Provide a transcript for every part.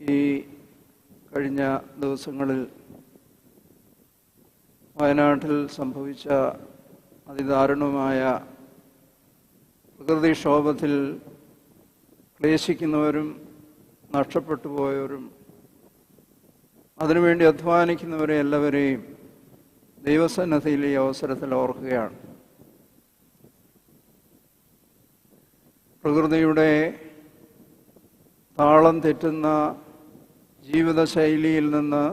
ഈ കഴിഞ്ഞ ദിവസങ്ങളിൽ വയനാട്ടിൽ സംഭവിച്ച അതിദാരുണമായ പ്രകൃതിക്ഷോഭത്തിൽ ക്ലേശിക്കുന്നവരും നഷ്ടപ്പെട്ടു പോയവരും അതിനുവേണ്ടി അധ്വാനിക്കുന്നവരെ എല്ലാവരെയും ദൈവസന്നദ്ധയിൽ ഈ അവസരത്തിൽ ഓർക്കുകയാണ്. പ്രകൃതിയുടെ താളം തെറ്റുന്ന ജീവിതശൈലിയിൽ നിന്ന്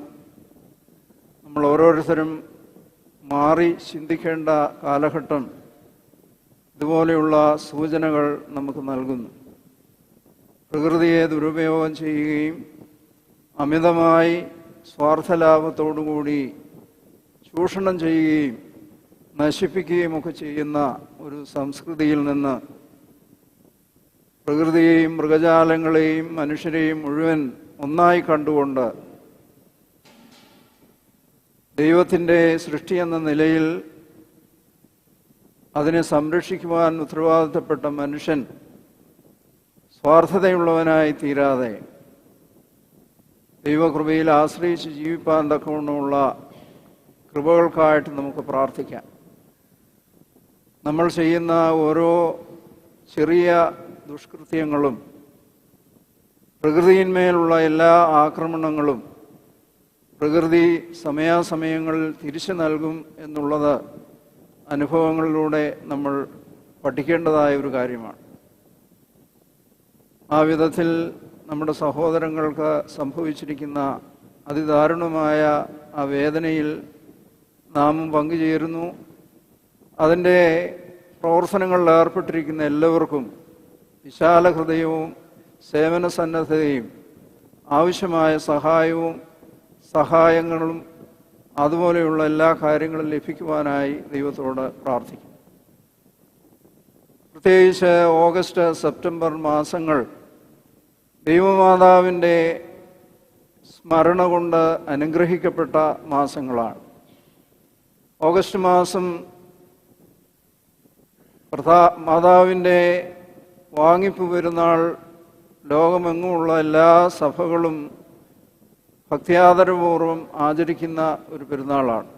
നമ്മൾ ഓരോരുത്തരും മാറി ചിന്തിക്കേണ്ട കാലഘട്ടം ഇതുപോലെയുള്ള സൂചനകൾ നമുക്ക് നൽകുന്നു. പ്രകൃതിയെ ദുരുപയോഗം ചെയ്യുകയും അമിതമായി സ്വാർത്ഥലാഭത്തോടുകൂടി ചൂഷണം ചെയ്യുകയും നശിപ്പിക്കുകയും ഒക്കെ ചെയ്യുന്ന ഒരു സംസ്കൃതിയിൽ നിന്ന് പ്രകൃതിയെയും മൃഗജാലങ്ങളെയും മനുഷ്യരെയും മുഴുവൻ ഒന്നായി കണ്ടുകൊണ്ട് ദൈവത്തിന്റെ സൃഷ്ടി എന്ന നിലയിൽ അതിനെ സംരക്ഷിക്കുവാൻ ഉത്തരവാദിത്തപ്പെട്ട മനുഷ്യൻ സ്വാർത്ഥതയുള്ളവനായി തീരാതെ ദൈവകൃപയിൽ ആശ്രയിച്ച് ജീവിപ്പാൻ തക്കവണ്ണമുള്ള കൃപകൾക്കായിട്ട് നമുക്ക് പ്രാർത്ഥിക്കാം. നമ്മൾ ചെയ്യുന്ന ഓരോ ചെറിയ ദുഷ്കൃത്യങ്ങളും പ്രകൃതിയിന്മേലുള്ള എല്ലാ ആക്രമണങ്ങളും പ്രകൃതി സമയാസമയങ്ങളിൽ തിരിച്ചു നൽകും എന്നുള്ളത് അനുഭവങ്ങളിലൂടെ നമ്മൾ പഠിക്കേണ്ടതായ ഒരു കാര്യമാണ്. ആ വിധത്തിൽ നമ്മുടെ സഹോദരങ്ങൾക്ക് സംഭവിച്ചിരിക്കുന്ന അതിദാരുണമായ ആ വേദനയിൽ നാമും പങ്കുചേരുന്നു. അതിന്റെ പ്രവർത്തനങ്ങളിൽ ഏർപ്പെട്ടിരിക്കുന്ന എല്ലാവർക്കും വിശാല ഹൃദയവും സേവന സന്നദ്ധതയും ആവശ്യമായ സഹായവും സഹായങ്ങളും അതുപോലെയുള്ള എല്ലാ കാര്യങ്ങളും ലഭിക്കുവാനായി ദൈവത്തോട് പ്രാർത്ഥിക്കും പ്രത്യേകിച്ച് ഓഗസ്റ്റ് സെപ്റ്റംബർ മാസങ്ങൾ ദൈവമാതാവിന്റെ സ്മരണ കൊണ്ട് അനുഗ്രഹിക്കപ്പെട്ട മാസങ്ങളാണ്. ഓഗസ്റ്റ് മാസം പ്രധാ മാതാവിന്റെ വാങ്ങിപ്പ് പെരുന്നാൾ ലോകമെങ്ങുമുള്ള എല്ലാ സഭകളും ഭക്തിയാദരപൂർവം ആചരിക്കുന്ന ഒരു പെരുന്നാളാണ്.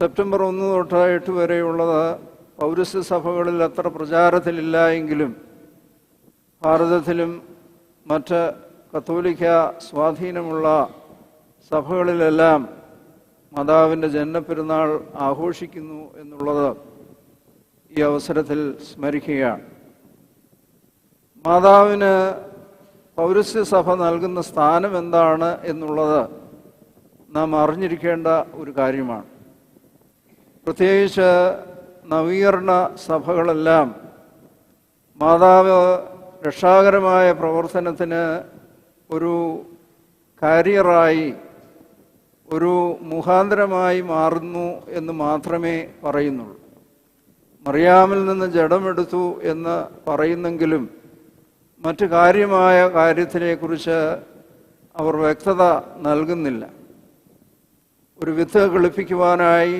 സെപ്റ്റംബർ ഒന്ന് തൊട്ട് എട്ട് വരെയുള്ളത് പൗരസ്യ സഭകളിൽ അത്ര പ്രചാരത്തിലില്ല എങ്കിലും ഭാരതത്തിലും മറ്റ് കത്തോലിക്ക സ്വാധീനമുള്ള സഭകളിലെല്ലാം മാതാവിന്റെ ജന്മപ്പെരുന്നാൾ ആഘോഷിക്കുന്നു എന്നുള്ളത് ഈ അവസരത്തിൽ സ്മരിക്കുകയാണ്. മാതാവിന് പൗരസ്ത്യ സഭ നൽകുന്ന സ്ഥാനം എന്താണ് എന്നുള്ളത് നാം അറിഞ്ഞിരിക്കേണ്ട ഒരു കാര്യമാണ്. പ്രത്യേകിച്ച് നവീകരണ സഭകളെല്ലാം മാതാവ് രക്ഷാകരമായ പ്രവർത്തനത്തിന് ഒരു കാരിയറായി ഒരു മുഖാന്തരമായി മാറുന്നു എന്ന് മാത്രമേ പറയുന്നുള്ളൂ. മറിയാമിൽ നിന്ന് ജഡമെടുത്തു എന്ന് പറയുന്നെങ്കിലും മറ്റു കാര്യമായ കാര്യത്തിനെക്കുറിച്ച് അവർ വ്യക്തത നൽകുന്നില്ല. ഒരു വിത്ത് കിളിപ്പിക്കുവാനായി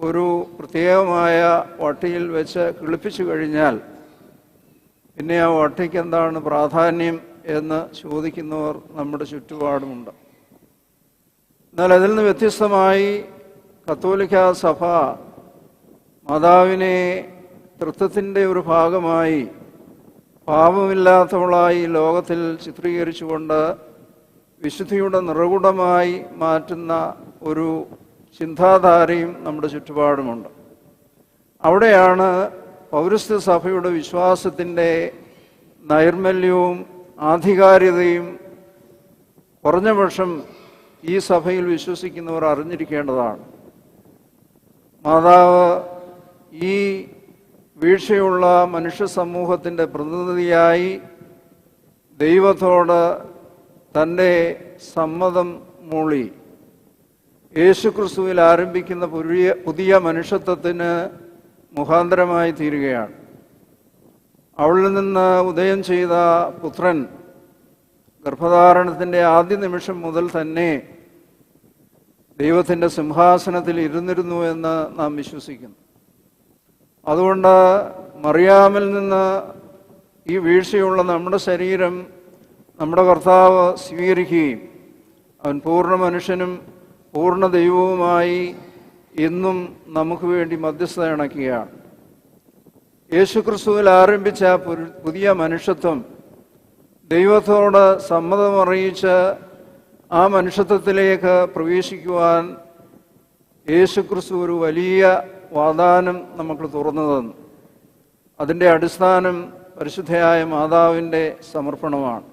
ഒരു പ്രത്യേകമായ വട്ടിയിൽ വെച്ച് കിളിപ്പിച്ചു കഴിഞ്ഞാൽ പിന്നെ ആ വട്ടിക്ക് എന്താണ് പ്രാധാന്യം എന്ന് ചോദിക്കുന്നവർ നമ്മുടെ ചുറ്റുപാടുമുണ്ട്. എന്നാൽ അതിൽ നിന്ന് വ്യത്യസ്തമായി കത്തോലിക്ക സഭ മാതാവിനെ തൃത്വത്തിന്റെ ഒരു ഭാഗമായി പാപമില്ലാത്തവളായി ലോകത്തിൽ ചിത്രീകരിച്ചുകൊണ്ട് വിശുദ്ധിയുടെ നിറകുടമായി മാറ്റുന്ന ഒരു ചിന്താധാരയും നമ്മുടെ ചുറ്റുപാടുമുണ്ട്. അവിടെയാണ് പൗരസ്ത്യ സഭയുടെ വിശ്വാസത്തിന്റെ നൈർമല്യവും ആധികാരികതയും കുറഞ്ഞ പക്ഷം ഈ സഭയിൽ വിശ്വസിക്കുന്നവർ അറിഞ്ഞിരിക്കേണ്ടതാണ്. മാതാവ് ഈ വീഴ്ചയുള്ള മനുഷ്യ സമൂഹത്തിന്റെ പ്രതിനിധിയായി ദൈവത്തോട് തന്റെ സമ്മതം മൂളി. യേശുക്രിസ്തുവിൽ ആരംഭിക്കുന്ന പുതിയ പുതിയ മനുഷ്യത്വത്തിന് മുഖാന്തരമായി തീരുകയാണ്. അവളിൽ നിന്ന് ഉദയം ചെയ്ത പുത്രൻ ഗർഭധാരണത്തിന്റെ ആദ്യ നിമിഷം മുതൽ തന്നെ ദൈവത്തിന്റെ സിംഹാസനത്തിൽ ഇരുന്നിരുന്നു എന്ന് നാം വിശ്വസിക്കുന്നു. അതുകൊണ്ട് മറിയാമിൽ നിന്ന് ഈ വീഴ്ചയുള്ള നമ്മുടെ ശരീരം നമ്മുടെ കർത്താവ് സ്വീകരിക്കുകയും അവൻ പൂർണ മനുഷ്യനും പൂർണ ദൈവവുമായി എന്നും നമുക്ക് വേണ്ടി മധ്യസ്ഥത ഇണക്കുകയാണ്. യേശുക്രിസ്തുവിൽ ആരംഭിച്ച പുതിയ മനുഷ്യത്വം ദൈവത്തോട് സമ്മതമറിയിച്ച് ആ മനുഷ്യത്വത്തിലേക്ക് പ്രവേശിക്കുവാൻ യേശുക്രിസ്തു ഒരു വലിയ വാദാനം നമുക്ക് തുറന്നു തന്നു. അതിന്റെ അടിസ്ഥാനം പരിശുദ്ധയായ മാതാവിന്റെ സമർപ്പണമാണ്.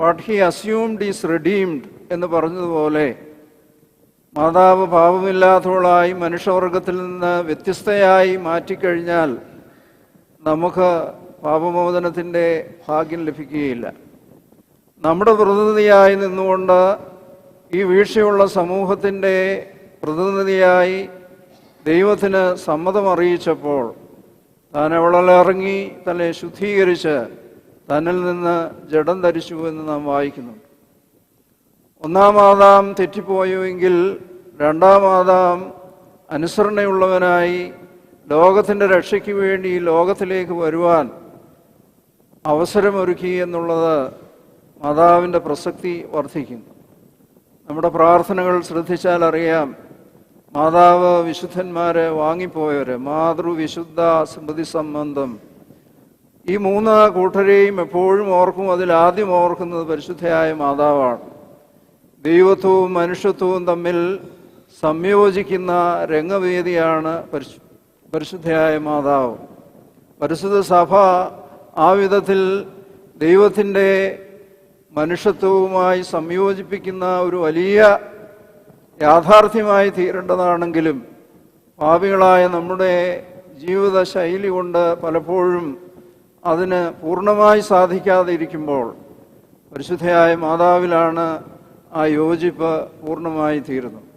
What he assumed is redeemed എന്ന് പറഞ്ഞതുപോലെ മാതാവ് പാപമില്ലാത്തവളായി മനുഷ്യവർഗത്തിൽ നിന്ന് വ്യത്യസ്തയായി മാറ്റിക്കഴിഞ്ഞാൽ നമുക്ക് പാപമോചനത്തിന്റെ ഭാഗ്യം ലഭിക്കുകയില്ല. നമ്മുടെ പ്രതിനിധിയായി നിന്നുകൊണ്ട് ഈ വീഴ്ചയുള്ള സമൂഹത്തിന്റെ പ്രതിനിധിയായി ദൈവത്തിന് സമ്മതം അറിയിച്ചപ്പോൾ താൻ അവളിറങ്ങി തന്നെ ശുദ്ധീകരിച്ച് തന്നിൽ നിന്ന് ജഡം ധരിച്ചു എന്ന് നാം വായിക്കുന്നു. ഒന്നാം ആദാം തെറ്റിപ്പോയുവെങ്കിൽ രണ്ടാം ആദാം അനുസരണയുള്ളവനായി ലോകത്തിന്റെ രക്ഷയ്ക്ക് വേണ്ടി ലോകത്തിലേക്ക് വരുവാൻ അവസരമൊരുക്കി എന്നുള്ളത് മാതാവിന്റെ പ്രസക്തി വർദ്ധിക്കുന്നു. നമ്മുടെ പ്രാർത്ഥനകൾ ശ്രദ്ധിച്ചാൽ അറിയാം. മാതാവ് വിശുദ്ധന്മാരെ വാങ്ങിപ്പോയവര് മാതൃവിശുദ്ധ സ്മൃതി സംബന്ധം. ഈ മൂന്ന് കൂട്ടരെയും എപ്പോഴും ഓർക്കും അതിൽ ആദ്യം ഓർക്കുന്നത് പരിശുദ്ധയായ മാതാവാണ്. ദൈവത്വവും മനുഷ്യത്വവും തമ്മിൽ സംയോജിക്കുന്ന രംഗവേദിയാണ് പരിശു പരിശുദ്ധയായ മാതാവ്. പരിശുദ്ധ സഭ ആ വിധത്തിൽ ദൈവത്തിന്റെ മനുഷ്യത്വവുമായി സംയോജിപ്പിക്കുന്ന ഒരു വലിയ യാഥാർത്ഥ്യമായി തീരേണ്ടതാണെങ്കിലും പാപികളായ നമ്മുടെ ജീവിത ശൈലി കൊണ്ട് പലപ്പോഴും അതിന് പൂർണമായി സാധിക്കാതെ ഇരിക്കുമ്പോൾ പരിശുദ്ധയായ മാതാവിലാണ് ആ യോജിപ്പ് പൂർണമായി തീരുന്നത്.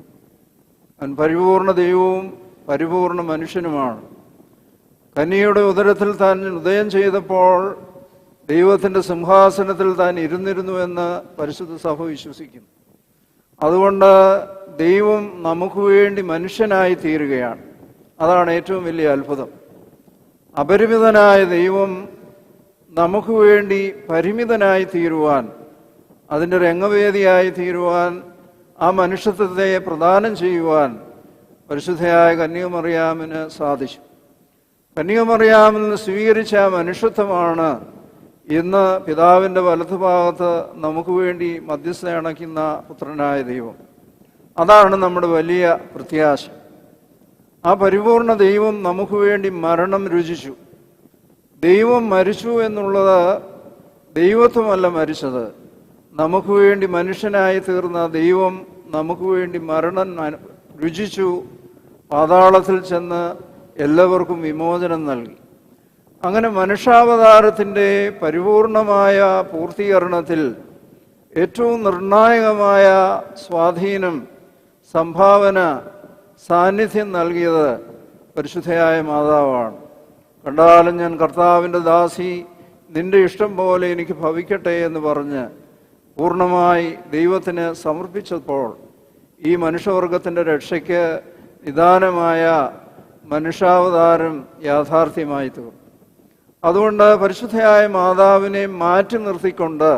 അവൻ പരിപൂർണ ദൈവവും പരിപൂർണ മനുഷ്യനുമാണ്. കന്യയുടെ ഉദരത്തിൽ താൻ ഉദയം ചെയ്തപ്പോൾ ദൈവത്തിന്റെ സിംഹാസനത്തിൽ താൻ ഇരുന്നിരുന്നു എന്ന് പരിശുദ്ധ സഭ വിശ്വസിക്കുന്നു. അതുകൊണ്ട് ദൈവം നമുക്ക് വേണ്ടി മനുഷ്യനായി തീരുകയാണ്. അതാണ് ഏറ്റവും വലിയ അത്ഭുതം. അപരിമിതനായ ദൈവം നമുക്ക് വേണ്ടി പരിമിതനായി തീരുവാൻ അതിന്റെ രംഗവേദിയായി തീരുവാൻ ആ മനുഷ്യത്വത്തെ പ്രദാനം ചെയ്യുവാൻ പരിശുദ്ധയായ കന്യകമറിയാമിന് സാധിച്ചു. കന്യകമറിയാമിൽ നിന്ന് സ്വീകരിച്ച മനുഷ്യത്വമാണ് ഇന്ന് പിതാവിന്റെ വലതുഭാഗത്ത് നമുക്ക് വേണ്ടി മധ്യസ്ഥ പുത്രനായ ദൈവം. അതാണ് നമ്മുടെ വലിയ പ്രത്യാശ. ആ പരിപൂർണ ദൈവം നമുക്ക് വേണ്ടി മരണം രുചിച്ചു. ദൈവം മരിച്ചു എന്നുള്ളത് ദൈവത്വമല്ല മരിച്ചത്. നമുക്ക് വേണ്ടി മനുഷ്യനായി തീർന്ന ദൈവം നമുക്ക് വേണ്ടി മരണം രുചിച്ചു പാതാളത്തിൽ ചെന്ന് എല്ലാവർക്കും വിമോചനം നൽകി. അങ്ങനെ മനുഷ്യാവതാരത്തിന്റെ പരിപൂർണമായ പൂർത്തീകരണത്തിൽ ഏറ്റവും നിർണായകമായ സ്വാധീനം സംഭാവന സാന്നിധ്യം നൽകിയത് പരിശുദ്ധയായ മാതാവാണ്. കണ്ടാലും ഞാൻ കർത്താവിന്റെ ദാസി നിന്റെ ഇഷ്ടം പോലെ എനിക്ക് ഭവിക്കട്ടെ എന്ന് പറഞ്ഞ് പൂർണമായി ദൈവത്തിന് സമർപ്പിച്ചപ്പോൾ ഈ മനുഷ്യവർഗത്തിന്റെ രക്ഷയ്ക്ക് നിദാനമായ മനുഷ്യാവതാരം യാഥാർത്ഥ്യമായി തീർന്നു അതുകൊണ്ട് പരിശുദ്ധയായ മാതാവിനെ മാറ്റി നിർത്തിക്കൊണ്ട്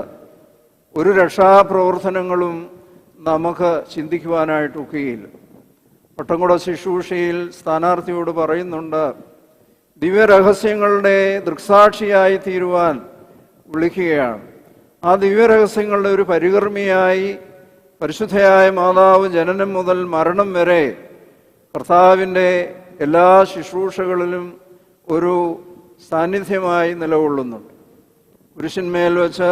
ഒരു രക്ഷാപ്രവർത്തനങ്ങളും നമുക്ക് ചിന്തിക്കുവാനായിട്ട് ഒക്കുകയില്ല. പട്ടംകുട ശുശ്രൂഷയിൽ സ്ഥാനാർത്ഥിയോട് പറയുന്നുണ്ട് ദിവ്യരഹസ്യങ്ങളുടെ ദൃക്സാക്ഷിയായി തീരുവാൻ വിളിക്കുകയാണ്. ആ ദിവ്യരഹസ്യങ്ങളുടെ ഒരു പരികർമ്മിയായി പരിശുദ്ധയായ മാതാവ് ജനനം മുതൽ മരണം വരെ കർത്താവിന്റെ എല്ലാ ശുശ്രൂഷകളിലും ഒരു സാന്നിധ്യമായി നിലകൊള്ളുന്നുണ്ട് പുരുഷന്മേൽ വെച്ച്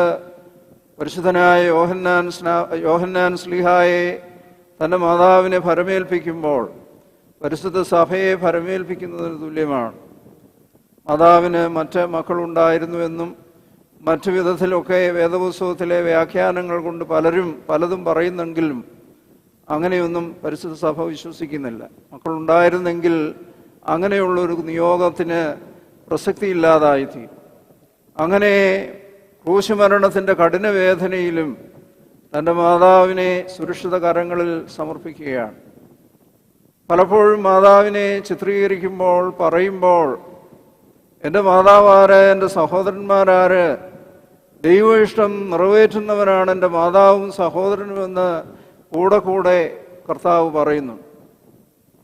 പരിശുദ്ധനായ യോഹന്നാൻ സ്നാ യോഹന്നാൻ സ്ലിഹായെ തന്റെ മാതാവിനെ ഭരമേൽപ്പിക്കുമ്പോൾ പരിശുദ്ധ സഭയെ ഭരമേൽപ്പിക്കുന്നതിന് തുല്യമാണ്. മാതാവിന് മറ്റ് മക്കളുണ്ടായിരുന്നുവെന്നും മറ്റു വിധത്തിലൊക്കെ വേദപുസ്തകത്തിലെ വ്യാഖ്യാനങ്ങൾ കൊണ്ട് പലരും പലതും പറയുന്നെങ്കിലും അങ്ങനെയൊന്നും പരിശുദ്ധ സഭ വിശ്വസിക്കുന്നില്ല. മക്കളുണ്ടായിരുന്നെങ്കിൽ അങ്ങനെയുള്ളൊരു നിയോഗത്തിന് പ്രസക്തിയില്ലാതായിത്തീരും അങ്ങനെ ക്രൂശുമരണത്തിന്റെ കഠിന വേദനയിലും തന്റെ മാതാവിനെ സുരക്ഷിത കരങ്ങളിൽ സമർപ്പിക്കുകയാണ്. പലപ്പോഴും മാതാവിനെ ചിത്രീകരിക്കുമ്പോൾ പറയുമ്പോൾ എന്റെ മാതാവാര് എന്റെ സഹോദരന്മാരാര് ദൈവ ഇഷ്ടം നിറവേറ്റുന്നവനാണ് എന്റെ മാതാവും സഹോദരനുമെന്ന് കൂടെ കൂടെ കർത്താവ് പറയുന്നു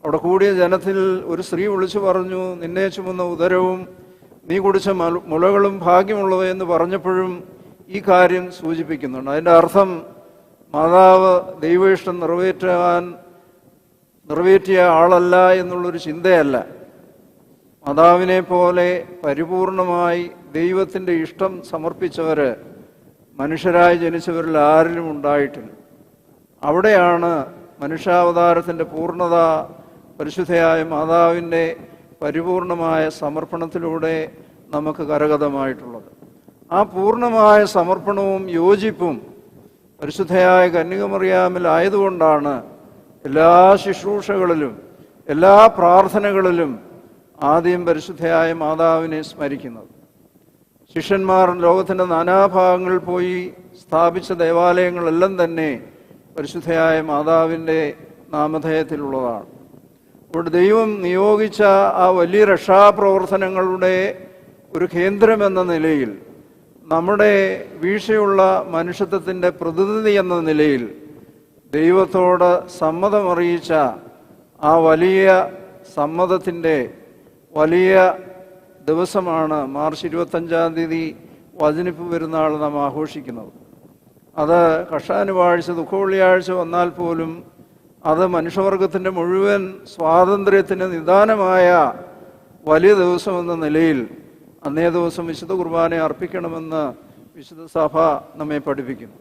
അവിടെ കൂടിയ ജനത്തിൽ ഒരു സ്ത്രീ വിളിച്ചു പറഞ്ഞു നിന്നെ ചുമന്ന ഉദരവും നീ കുടിച്ച മുലകളും ഭാഗ്യമുള്ളവയെന്ന് പറഞ്ഞപ്പോഴും ഈ കാര്യം സൂചിപ്പിക്കുന്നുണ്ട്. അതിന്റെ അർത്ഥം മാതാവ് ദൈവ ഇഷ്ടം നിറവേറ്റാൻ നിറവേറ്റിയ ആളല്ല എന്നുള്ളൊരു ചിന്തയല്ല. മാതാവിനെ പോലെ പരിപൂർണമായി ദൈവത്തിന്റെ ഇഷ്ടം സമർപ്പിച്ചവർ മനുഷ്യരായി ജനിച്ചവരിൽ ആരിലും ഉണ്ടായിട്ടില്ല. അവിടെയാണ് മനുഷ്യാവതാരത്തിന്റെ പൂർണത പരിശുദ്ധയായ മാതാവിന്റെ പരിപൂർണമായ സമർപ്പണത്തിലൂടെ നമുക്ക് കരഗതമായിട്ടുള്ളത്. ആ പൂർണമായ സമർപ്പണവും യോജിപ്പും പരിശുദ്ധയായ കന്യകമറിയാമിൽ ആയതുകൊണ്ടാണ് എല്ലാ ശുശ്രൂഷകളിലും എല്ലാ പ്രാർത്ഥനകളിലും ആദ്യം പരിശുദ്ധയായ മാതാവിനെ സ്മരിക്കുന്നത്. ശിഷ്യന്മാർ ലോകത്തിന്റെ നാനാഭാഗങ്ങളിൽ പോയി സ്ഥാപിച്ച ദേവാലയങ്ങളെല്ലാം തന്നെ പരിശുദ്ധയായ മാതാവിന്റെ നാമധേയത്തിലുള്ളതാണ്. ഇവിടെ ദൈവം നിയോഗിച്ച ആ വലിയ രക്ഷാപ്രവർത്തനങ്ങളുടെ ഒരു കേന്ദ്രമെന്ന നിലയിൽ നമ്മുടെ വീഴ്ചയുള്ള മനുഷ്യത്വത്തിന്റെ പ്രതിനിധി എന്ന നിലയിൽ ദൈവത്തോട് സമ്മതമറിയിച്ച ആ വലിയ സമ്മതത്തിന്റെ വലിയ ദിവസമാണ് മാർച്ച് ഇരുപത്തഞ്ചാം തീയതി വചനിപ്പ് പെരുന്നാൾ നാം ആഘോഷിക്കുന്നത്. അത് കഷാനുവാഴ്ച ദുഃഖവെള്ളിയാഴ്ച വന്നാൽ പോലും അത് മനുഷ്യവർഗത്തിന്റെ മുഴുവൻ സ്വാതന്ത്ര്യത്തിന് നിദാനമായ വലിയ ദിവസം എന്ന നിലയിൽ അന്നേ ദിവസം വിശുദ്ധ കുർബാന അർപ്പിക്കണമെന്ന് വിശുദ്ധ സഭ നമ്മെ പഠിപ്പിക്കുന്നു.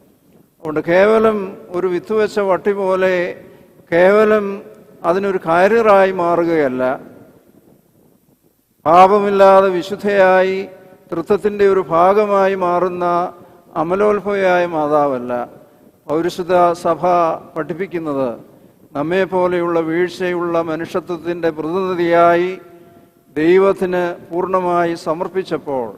അതുകൊണ്ട് കേവലം ഒരു വിത്ത് വെച്ച വട്ടി പോലെ കേവലം അതിനൊരു കാര്യറായി മാറുകയല്ല. പാപമില്ലാതെ വിശുദ്ധയായി തൃത്വത്തിന്റെ ഒരു ഭാഗമായി മാറുന്ന അമലോത്ഭവയായ മാതാവല്ല പൗരശുദ്ധ സഭ പഠിപ്പിക്കുന്നത് നമ്മെ പോലെയുള്ള വീഴ്ചയുള്ള മനുഷ്യത്വത്തിന്റെ പ്രതിനിധിയായി ദൈവത്തിന് പൂർണമായി സമർപ്പിച്ചപ്പോൾ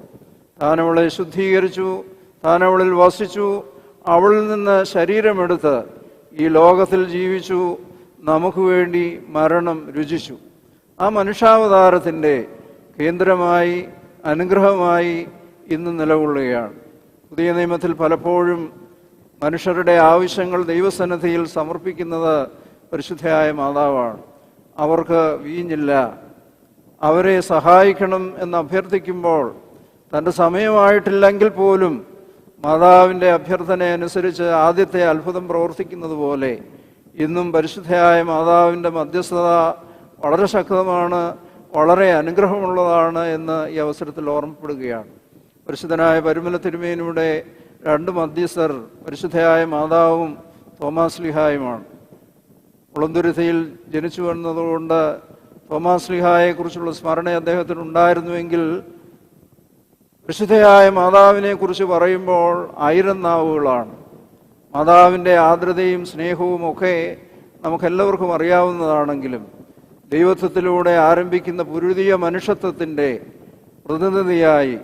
താൻ അവളെ ശുദ്ധീകരിച്ചു താൻ അവളിൽ വസിച്ചു അവളിൽ നിന്ന് ശരീരമെടുത്ത് ഈ ലോകത്തിൽ ജീവിച്ചു നമുക്ക് വേണ്ടി മരണം രുചിച്ചു. ആ മനുഷ്യാവതാരത്തിന്റെ കേന്ദ്രമായി അനുഗ്രഹമായി ഇന്ന് നിലകൊള്ളുകയാണ്. പുതിയ നിയമത്തിൽ പലപ്പോഴും മനുഷ്യരുടെ ആവശ്യങ്ങൾ ദൈവസന്നിധിയിൽ സമർപ്പിക്കുന്നത് പരിശുദ്ധയായ മാതാവാണ്. അവർക്ക് വീഞ്ഞില്ല. അവരെ സഹായിക്കണം എന്ന് അഭ്യർത്ഥിക്കുമ്പോൾ തന്റെ സമയമായിട്ടില്ലെങ്കിൽ പോലും മാതാവിന്റെ അഭ്യർത്ഥന അനുസരിച്ച് ആദ്യത്തെ അത്ഭുതം പ്രവർത്തിക്കുന്നത് പോലെ ഇന്നും പരിശുദ്ധയായ മാതാവിന്റെ മധ്യസ്ഥത വളരെ ശക്തമാണ് വളരെ അനുഗ്രഹമുള്ളതാണ് എന്ന് ഈ അവസരത്തിൽ ഓർമ്മപ്പെടുകയാണ്. പരിശുദ്ധനായ പരുമല തിരുമേനിയുടെ രണ്ട് മധ്യസ്ഥർ പരിശുദ്ധയായ മാതാവും തോമാസ് ലിഹായുമാണ്. ഉളന്തുരുത്തിയിൽ ജനിച്ചു വന്നതുകൊണ്ട് തോമാസ് ലിഹായെക്കുറിച്ചുള്ള സ്മരണ അദ്ദേഹത്തിന് ഉണ്ടായിരുന്നുവെങ്കിൽ വിശുദ്ധയായ മാതാവിനെ കുറിച്ച് പറയുമ്പോൾ ആയിരം നാവുകളാണ്. മാതാവിന്റെ ആർദ്രതയും സ്നേഹവും ഒക്കെ നമുക്കെല്ലാവർക്കും അറിയാവുന്നതാണെങ്കിലും ദൈവത്വത്തിലൂടെ ആരംഭിക്കുന്ന പുരുതിയ മനുഷ്യത്വത്തിന്റെ പ്രതിനിധിയായി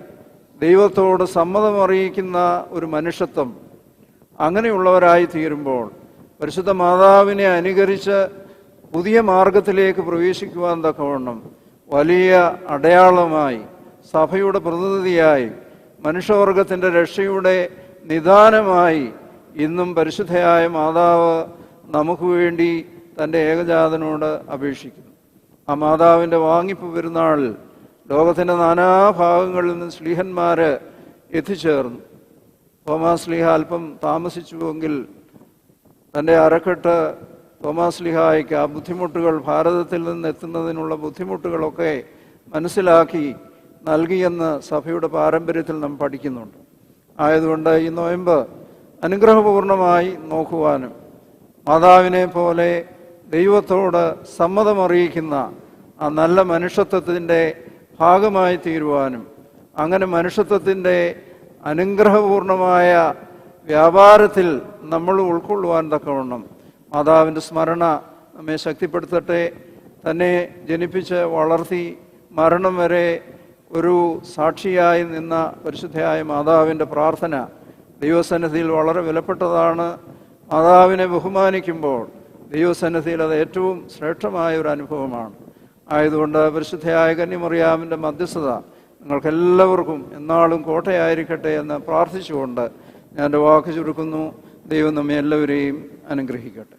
ദൈവത്തോട് സമ്മതം അറിയിക്കുന്ന ഒരു മനുഷ്യത്വം അങ്ങനെയുള്ളവരായി തീരുമ്പോൾ പരിശുദ്ധ മാതാവിനെ അനുകരിച്ച് പുതിയ മാർഗത്തിലേക്ക് പ്രവേശിക്കുവാൻ തക്കവണ്ണം വലിയ അടയാളമായി സഭയുടെ പ്രതിനിധിയായി മനുഷ്യവർഗത്തിന്റെ രക്ഷയുടെ നിദാനമായി ഇന്നും പരിശുദ്ധയായ മാതാവ് നമുക്ക് വേണ്ടി തന്റെ ഏകജാതനോട് അപേക്ഷിക്കുന്നു. ആ മാതാവിന്റെ വാങ്ങിപ്പ് പെരുന്നാളിൽ ലോകത്തിന്റെ നാനാഭാഗങ്ങളിൽ നിന്ന് ശ്ലീഹന്മാർ എത്തിച്ചേർന്നു. തോമാ ശ്ലീഹ അല്പം താമസിച്ചുവെങ്കിൽ തന്റെ അരക്കെട്ട് തോമാസ് ലിഹായ്ക്ക് ആ ബുദ്ധിമുട്ടുകൾ ഭാരതത്തിൽ നിന്ന് എത്തുന്നതിനുള്ള ബുദ്ധിമുട്ടുകളൊക്കെ മനസ്സിലാക്കി നൽകിയെന്ന് സഭയുടെ പാരമ്പര്യത്തിൽ നാം പഠിക്കുന്നുണ്ട്. ആയതുകൊണ്ട് ഈ നോയമ്പ് അനുഗ്രഹപൂർണമായി നോക്കുവാനും മാതാവിനെ പോലെ ദൈവത്തോട് സമ്മതമറിയിക്കുന്ന ആ നല്ല മനുഷ്യത്വത്തിന്റെ ഭാഗമായി തീരുവാനും അങ്ങനെ മനുഷ്യത്വത്തിന്റെ അനുഗ്രഹപൂർണമായ വ്യാപാരത്തിൽ നമ്മൾ ഉൾക്കൊള്ളുവാൻ തക്കവണ്ണം മാതാവിന്റെ സ്മരണ നമ്മെ ശക്തിപ്പെടുത്തട്ടെ. തന്നെ ജനിപ്പിച്ച് വളർത്തി മരണം വരെ ഒരു സാക്ഷിയായി നിന്ന പരിശുദ്ധയായ മാതാവിന്റെ പ്രാർത്ഥന ദൈവസന്നിധിയിൽ വളരെ വിലപ്പെട്ടതാണ്. മാതാവിനെ ബഹുമാനിക്കുമ്പോൾ ദൈവസന്നിധിയിൽ അത് ഏറ്റവും ശ്രേഷ്ഠമായ ഒരു അനുഭവമാണ്. ആയതുകൊണ്ട് പരിശുദ്ധയായ കന്യമറിയാമിന്റെ മധ്യസ്ഥത നിങ്ങൾക്കെല്ലാവർക്കും എന്നാളും കോട്ടയായിരിക്കട്ടെ എന്ന് പ്രാർത്ഥിച്ചുകൊണ്ട് ഞാൻ എന്റെ വാക്ക് ചുരുക്കുന്നു. ദൈവം നമ്മെ എല്ലാവരെയും അനുഗ്രഹിക്കട്ടെ.